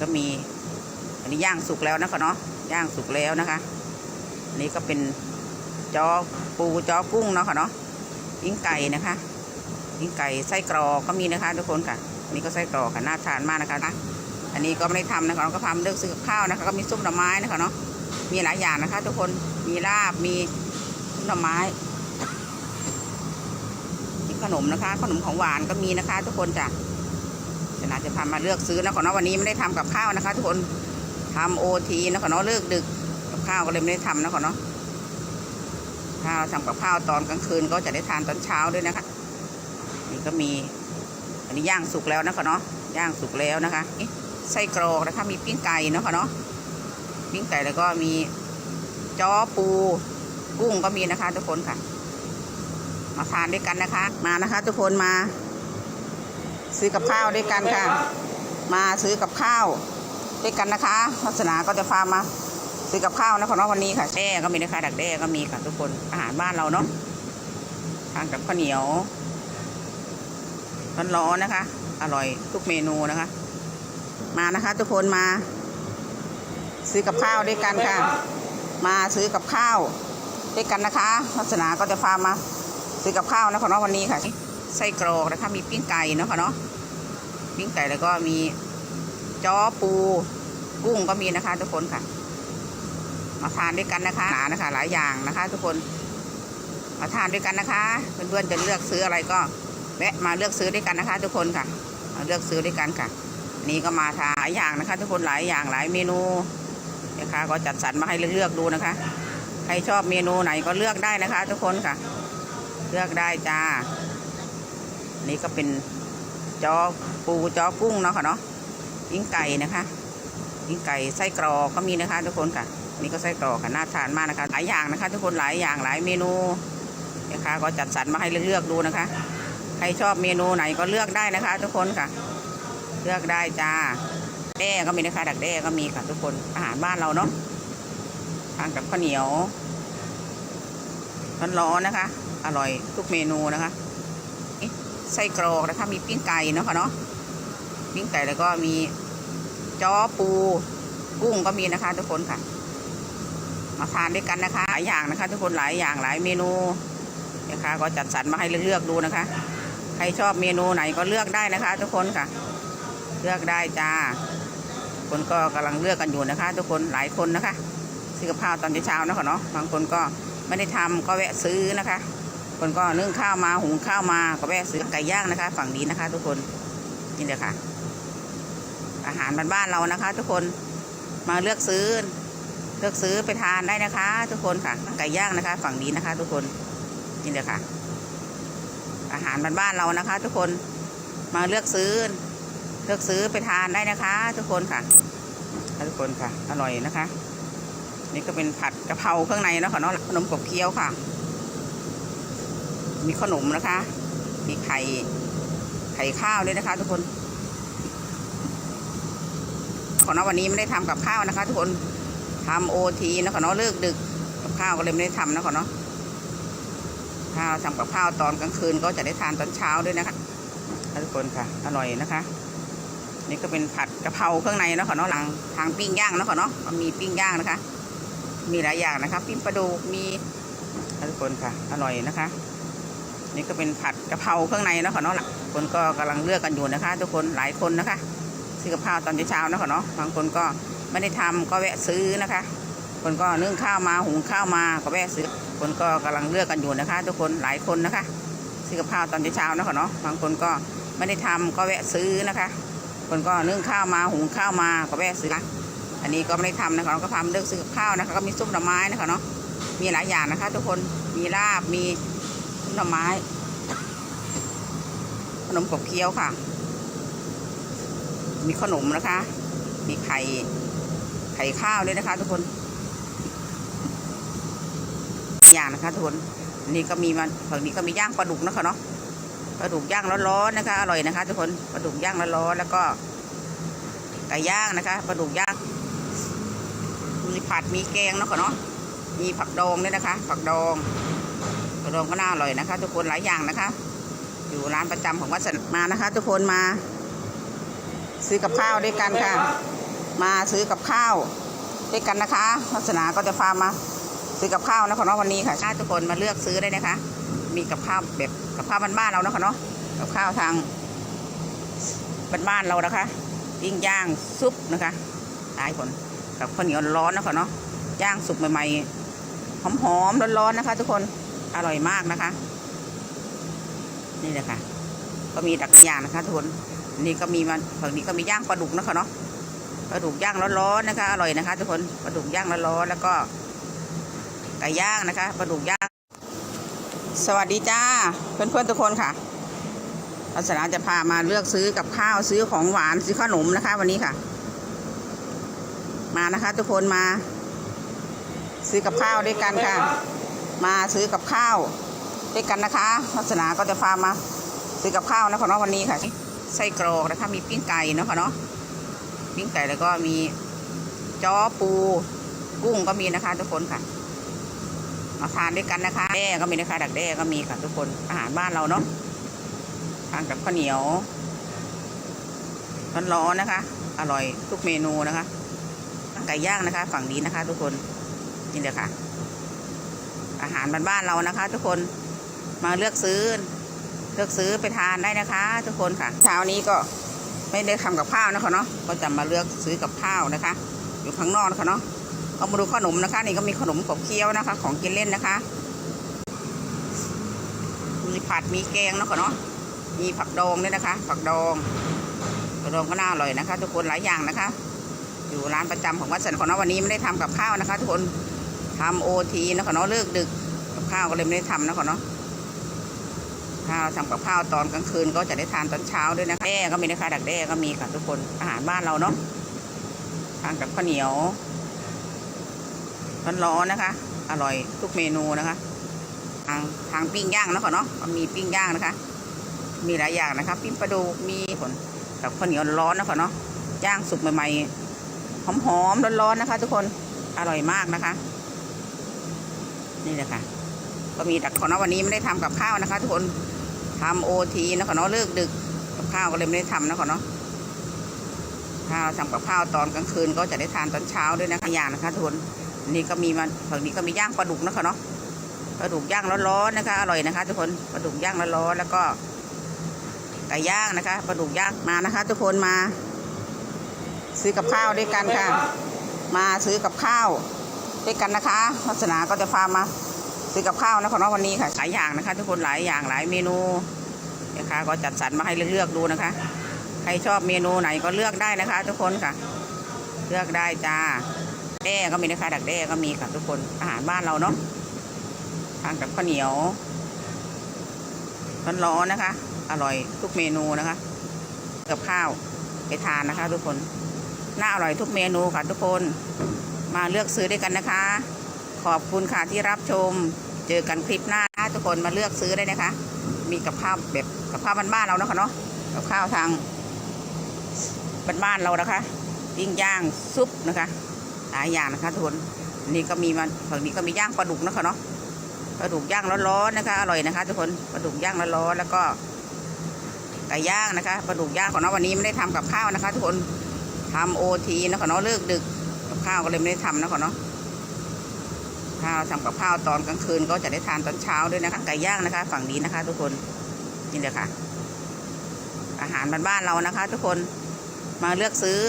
ก็มี อันนี้ย่างสุกแล้วนะคะเนาะย่างสุกแล้วนะคะนนี้ก็เป็นจอปูจอกุ้งเนาะค่ะเนาะปิ้งไก่นะคะปิ้งไก่ไส้กรอกก็มีนะคะ ทุกคนค่ะนนี้ก็ไส้กรอกค่ะน่าทานมากนะคะอันนี้ก็ไม่ได้ทำนะคะเราก็ทำเลือกซื้อกับข้าวนะคะ ก็มีซุปหน่อไม้นะคะเนาะมีหลายอย่างนะคะ ทุกคนมีลาบมีซุปหน่อไม้มีขนมนะคะ ขนมของหวานก็มีนะคะ ทุกคนจ้ะ จะน่าจะพามาเลือกซื้อนะคะเนาะวันนี้ไม่ได้ทำกับข้าวนะคะ ทุกคนทำโอทีนะคะเนาะเลิกดึกกับข้าวก็เลยไม่ได้ทำนะคะเนาะข้าวทำกับข้าวตอนกลางคืนก็จะได้ทานตอนเช้าด้วยนะคะ นี่ก็มี อันนี้ย่างสุกแล้วนะคะเนาะย่างสุกแล้วนะคะนี่ไส้กรอกนะคะ มีปิ้งไก่นะค่ะเนาะปิ้งไก่แล้วก็มีจ้อปู กุ้งก็มีนะคะ ทุกคนค่ะ มาทานด้วยกันนะคะ มานะคะ ทุกคนมา ซื้อกับข้าวด้วยกันค่ะ มาซื้อกับข้าวด้วยกันนะคะลักษณะก็จะพามาซื้อกับข้าวนะคะเนาะวันนี้ค่ะแด้ก็มีนะคะดักแด้ก็มีค่ะทุกคนอาหารบ้านเราเนาะทานกับข้าวเหนียวร้อนๆนะคะ อร่อยทุกเมนูนะคะ มานะคะ ทุกคนมา ซื้อกับข้าวด้วยกันค่ะ มาซื้อกับข้าวด้วยกันนะคะลักษณะก็จะพามาซื้อกับข้าวนะคะเนาะวันนี้ค่ะ ไส้กรอกนะคะมีปิ้งไก่เนาะค่ะเนาะปิ้งไก่แล้วก็มีจ้อปูกุ้งก็มีนะคะ ทุกคนค่ะ มาทานด้วยกันนะคะหนานะคะ หลายอย่างนะคะ ทุกคน มาทานด้วยกันนะคะเพื่อนๆจะเลือกซื้ออะไรก็แวะมาเลือกซื้อด้วยกันนะคะ ทุกคนค่ะมาเลือกซื้อด้วยกันค่ะนนี้ก็มาทานหลายอย่างนะคะ ทุกคนหลายอย่างหลายเมนูนะคะก็จัดสรรมาให้เลือกๆดูนะคะ ใครชอบเมนูไหนก็เลือกได้นะคะ ทุกคนค่ะ เลือกได้จ้า นนี้ก็เป็นจอปูจอกุ้งเนาะค่ะเนาะปิ้งไก่นะคะปิ้งไก่ไส้กรอกก็มีนะคะทุกคนค่ะ นี่ก็ไส้กรอกค่ะน่าทานมากนะคะหลายอย่างนะคะ ทุกคนหลายอย่างหลายเมนูนะคะ ก็จัดสรรมาให้เลือกดูนะคะ ใครชอบเมนูไหนก็เลือกได้นะคะ ทุกคนค่ะ เลือกได้จ้าแด้ก็มีนะคะ ดักแด้ก็มีค่ะทุกคนอาหารบ้านเราเนาะทานกับข้าวเหนียวร้อนๆนะคะ อร่อยทุกเมนูนะคะ ไส้กรอกนะคะมีปิ้งไก่เนาะค่ะเนาะปิ้งไก่แล้วก็มีจ้อปูกุ้งก็มีนะคะ ทุกคนค่ะ มาทานด้วยกันนะคะหลายอย่างนะคะ ทุกคนหลายอย่างหลายเมนูนะคะก็จัดสรรมาให้เลือกดูนะคะ ใครชอบเมนูไหนก็เลือกได้นะคะ ทุกคนค่ะ เลือกได้จ้า คนก็กำลังเลือกกันอยู่นะคะ ทุกคนหลายคนนะคะ ซื้อกับข้าวตอนเช้าๆนะคะเนาะบางคนก็ไม่ได้ทำก็แวะซื้อนะคะ คนก็นึ่งข้าวมาหุงข้าวมาก็แวะซื้อไก่ย่างนะคะ ฝั่งนี้นะคะ ทุกคนนี่เลยค่ะ อาหารบ้านๆเรานะคะ ทุกคนมาเลือกซื้อ เลือกซื้อไปทานได้นะคะ ทุกคนค่ะไก่ย่างนะคะ ฝั่งนี้นะคะ ทุกคนนี่เลยค่ะ อาหารบ้านๆเรานะคะ ทุกคนมาเลือกซื้อ เลือกซื้อไปทานได้นะคะ ทุกคนค่ะทุกคนค่ะ อร่อยนะคะ นี่ก็เป็นผัดกะเพราเครื่องในนะคะเนาะขนมกบเคี้ยวค่ะ มีขนมนะคะ มีไข่ ไข่ข้าวด้วยนะคะ ทุกคน ขอนวันนี้ไม่ได้ทำกับข้าวนะคะ ทุกคนทำโอทีนะขอนาะเลิกดึก กับข้าวก็เลยไม่ได้ทำนะขอนาะข้าวทำกับข้าวตอนกลางคืนก็จะได้ทานตอนเช้าด้วยนะคะทุกคนค่ะ อร่อยนะคะ นี่ก็เป็นผัดกะเพราเครื่องในนะค่ะเนาะหลังทางปิ้งย่างนาะค่ะเนาะมีปิ้งย่างนะคะ มีหลายอย่างนะคะ ปิ้งปลาดุกมีทุกคนค่ะ อร่อยนะคะ นี่ก็เป็นผัดกะเพราเครื่องในนะค่ะเนาะคนก็กำลังเลือกกันอยู่นะคะ ทุกคนหลายคนนะคะ ซื้อกับข้าวตอนเช้าๆนะค่ะเนาะบางคนก็ไม่ได้ทำก็แวะซื้อนะคะ คนก็นึ่งข้าวมาหุงข้าวมาก็แวะซื้อ คนก็กำลังเลือกกันอยู่นะคะ ทุกคนหลายคนนะคะ ซื้อกับข้าวตอนเช้าๆนะค่ะเนาะบางคนก็ไม่ได้ทำก็แวะซื้อนะคะ คนก็นึ่งข้าวมาหุงข้าวมาก็แวะซื้ออันนี้ก็ไม่ได้ทำนะคะเราก็ทำเลือกซื้อกับข้าวนะคะก็มีซุปหน่อไม้นะคะเนาะมีหลายอย่างนะคะ ทุกคนมีลาบมี หน่อไม้ ขนมกบเคี้ยวค่ะ มีขนมนะคะ มีไข่ ไข่ข้าวด้วยนะคะ ทุกคนอย่างนะคะทุกคนนนี้ก็มีมันฝั่งนี้ก็มีย่างปลาดุกนะคะเนาะปลาดุกย่างร้อนๆนะคะ อร่อยนะคะ ทุกคนปลาดุกย่างร้อนๆแล้วก็ไก่ย่างนะคะปลาดุกย่างมีผัดมีแกงเนาะค่ะเนาะมีผักดองด้วยนะคะ ผักดอง ดองก็น่าอร่อยนะคะ ทุกคนหลายอย่างนะคะ อยู่ร้านประจำของวัดสันมานะคะ ทุกคนมา ซื้อกับข้าวด้วยกันค่ะ มาซื้อกับข้าวด้วยกันนะคะลักษณะก็จะพามาซื้อกับข้าวนะคะเนาะวันนี้ค่ะชาติทุกคนมาเลือกซื้อได้นะคะ มีกับข้าวแบบกับข้าวบ้านๆเรานะคะเนาะกับข้าวทางบ้านๆเรานะคะปิ้งย่างซุปนะคะหลายคนกับข้าวเหนียวร้อนนะคะเนาะย่างสุกใหม่ๆหอมๆร้อนๆนะคะ ทุกคน อร่อยมากนะคะ นี่แหละค่ะ ก็มีดักอย่างนะคะทุกคนนี่ก็มีมันฝั่งนี้ก็มีย่างปลาดุกนะคะเนาะปลาดุกย่างร้อนๆนะคะ อร่อยนะคะ ทุกคนปลาดุกย่างร้อนๆแล้วก็ไก่ย่างนะคะปลาดุกย่าง สวัสดีจ้าเพื่อนๆทุกคนค่ะลักษณะจะพามาเลือกซื้อกับข้าวซื้อของหวานซื้อขนมนะคะ วันนี้ค่ะ มานะคะ ทุกคนมา ซื้อกับข้าวด้วยกันค่ะ มาซื้อกับข้าวด้วยกันนะคะลักษณะก็จะพามาซื้อกับข้าวนะคะเนาะวันนี้ค่ะไส้กรอกนะคะมีปิ้งไก่เนาะค่ะเนาะปิ้งไก่แล้วก็มีจ้อปูกุ้งก็มีนะคะ ทุกคนค่ะ มาทานด้วยกันนะคะแด้ก็มีนะคะดักแด้ก็มีค่ะทุกคนอาหารบ้านเราเนาะทานกับข้าวเหนียวร้อนๆนะคะ อร่อยทุกเมนูนะคะไก่ย่างนะคะ ฝั่งนี้นะคะ ทุกคนนี่เลยค่ะ อาหารบ้านๆเรานะคะ ทุกคนมาเลือกซื้อ เลือกซื้อไปทานได้นะคะ ทุกคนค่ะ เช้านี้ก็ไม่ได้ทำกับข้าวนะคะเนาะก็จะมาเลือกซื้อกับข้าวนะคะ อยู่ข้างนอกนะคะเนาะเอามาดูขนมนะคะ นี่ก็มีขนมขบเคี้ยวนะคะ ของกินเล่นนะคะมีผัดมีแกงเนาะค่ะเนาะมีผักดองด้วยนะคะ ผักดองผักดองก็น่าอร่อยนะคะ ทุกคนหลายอย่างนะคะ อยู่ร้านประจำของวัดสันของเนาะวันนี้ไม่ได้ทำกับข้าวนะคะ ทุกคน ทำโอทีนะคะเนาะเลิกดึกกับข้าวก็เลยไม่ได้ทำนะคะเนาะข้าวทำกับข้าวตอนกลางคืนก็จะได้ทานตอนเช้าด้วยนะคะแด้ก็มีนะคะดักแด้ก็มีค่ะทุกคนอาหารบ้านเราเนาะทานกับข้าวเหนียวร้อนๆนะคะ อร่อยทุกเมนูนะคะ ทางทางปิ้งย่างนะค่ะเนาะมีปิ้งย่างนะคะ มีหลายอย่างนะคะ ปิ้งปลาดุกมีผลกับข้าวเหนียวร้อนนะคะเนาะย่างสุกใหม่ๆหอมๆร้อนๆนะคะ ทุกคนอร่อยมากนะคะ นี่แหละค่ะ ก็มีแต่ของเนะวันนี้ไม่ได้ทำกับข้าวนะคะ ทุกคนทำโอทีนะคะเนาะเลิกดึกกับข้าวก็เลยไม่ได้ทำนะคะเนาะข้าวทำกับข้าวตอนกลางคืนก็จะได้ทานตอนเช้าด้วยนะคะอย่างนะคะทุกคนนี่ก็มีมันฝั่งนี้ก็มีย่างปลาดุกนะคะเนาะปลาดุกย่างร้อนๆนะคะ อร่อยนะคะ ทุกคนปลาดุกย่างร้อนๆแล้วก็ไก่ย่างนะคะปลาดุกย่างมานะคะ ทุกคนมา ซื้อกับข้าวด้วยกันค่ะ มาซื้อกับข้าว ด้วยกันนะคะลักษณะก็จะพามาซื้อกับข้าวนะของน้อวันนี้ค่ะหลายอย่างนะคะ ทุกคนหลายอย่างหลายเมนูนะคะก็จัดสรรมาให้เลือกดูนะคะ ใครชอบเมนูไหนก็เลือกได้นะคะ ทุกคนค่ะ เลือกได้จ้าแด้ก็มีนะคะดักแด้ก็มีค่ะทุกคนอาหารบ้านเราเนาะทานกับข้าวเหนียวร้อนๆนะคะ อร่อยทุกเมนูนะคะ กับข้าวไปทานนะคะ ทุกคนน่าอร่อยทุกเมนูค่ะทุกคน มาเลือกซื้อด้วยกันนะคะ ขอบคุณค่ะที่รับชม เจอกันคลิปหน้าทุกคนมาเลือกซื้อได้นะคะ มีกับข้าวแบบกับข้าวบ้านๆเราเนาะค่ะเนาะกับข้าวทางบ้านๆเรานะคะปิ้งย่างซุปนะคะหลายอย่างนะคะทุกคนนี่ก็มีมันฝั่งนี้ก็มีย่างปลาดุกนะคะเนาะปลาดุกย่างร้อนๆนะคะ อร่อยนะคะ ทุกคนปลาดุกย่างร้อนๆแล้วก็ไก่ย่างนะคะปลาดุกย่างของเราวันนี้ไม่ได้ทำกับข้าวนะคะ ทุกคนทำโอทีนะคะเนาะเลิกดึก ข้าวก็เลยไม่ได้ทำนะคะเนาะข้าวทำกับข้าวตอนกลางคืนก็จะได้ทานตอนเช้าด้วยนะคะไก่ย่างนะคะ ฝั่งนี้นะคะ ทุกคนนี่เลยค่ะ อาหารบ้านๆเรานะคะ ทุกคนมาเลือกซื้อ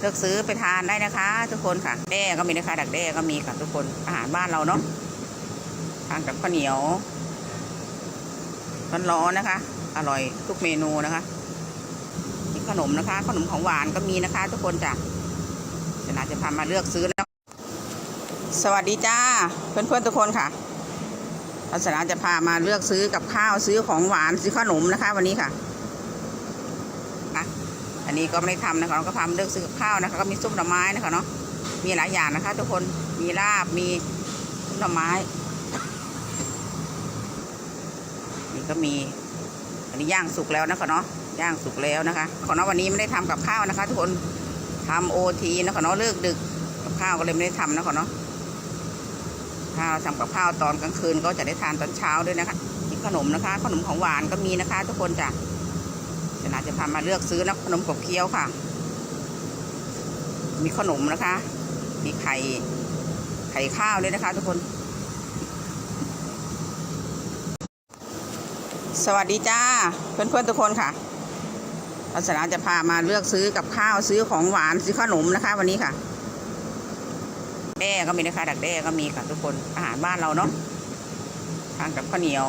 เลือกซื้อไปทานได้นะคะ ทุกคนค่ะแด้ก็มีนะคะ ดักแด้ก็มีค่ะทุกคนอาหารบ้านเราเนาะทานกับข้าวเหนียวร้อนๆนะคะ อร่อยทุกเมนูนะคะมีขนมนะคะ ขนมของหวานก็มีนะคะ ทุกคนจ้ะ นาจะพามาเลือกซื้อแล้ว สวัสดีจ้า เพื่อนๆทุกคนค่ะลักษณะจะพามาเลือกซื้อกับข้าวซื้อของหวานซื้อขนมนะคะ วันนี้ค่ะอะอันนี้ก็ไม่ได้ทำนะคะเราก็พามาเลือกซื้อกับข้าวนะคะ ก็มีซุปหน่อไม้นะคะเนาะมีหลายอย่างนะคะ ทุกคนมีลาบมีซุปหน่อไม้นี่ก็มีอันนี้ย่างสุกแล้วนะคะเนาะย่างสุกแล้วนะคะ ของน้องวันนี้ไม่ได้ทำกับข้าวนะคะ ทุกคน ทำโอทีนะคะเนาะเลิกดึกกับข้าวก็เลยไม่ได้ทำนะคะเนาะข้าวทำกับข้าวตอนกลางคืนก็จะได้ทานตอนเช้าด้วยนะคะมีขนมนะคะ ขนมของหวานก็มีนะคะ ทุกคนจ้ะเดี๋ยวนาจะพามาเลือกซื้อนะขนมขบเคี้ยวค่ะ มีขนมนะคะ มีไข่ไข่ข้าวด้วยนะคะ ทุกคน สวัสดีจ้าเพื่อนๆทุกคนค่ะ ลักษาจะพามาเลือกซื้อกับข้าวซื้อของหวานซื้อขนมนะคะ วันนี้ค่ะแด้ก็มีนะคะดักแด้ก็มีค่ะทุกคนอาหารบ้านเราเนาะทานกับข้าวเหนียว